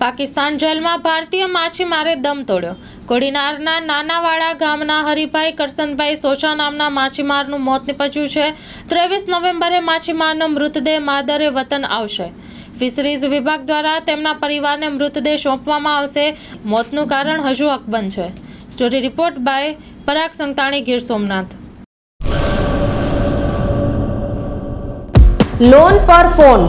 પાકિસ્તાન જેલમાં ભારતીય માછીમારે દમ તોડ્યો. કોડીનારના નાનાવાડા ગામના હરિભાઈ કરસનભાઈ સોચા નામના માછીમારનું મોત નિપજ્યું છે. ત્રેવીસ નવેમ્બરે માછીમારનો મૃતદેહ માદરે વતન આવશે. ફિશરીઝ વિભાગ દ્વારા તેમના પરિવારને મૃતદેહ સોંપવામાં આવશે. મોતનું કારણ હજુ અકબંધ છે. Story report by Parag Santani, Gir Somnath. Loan પર ફોન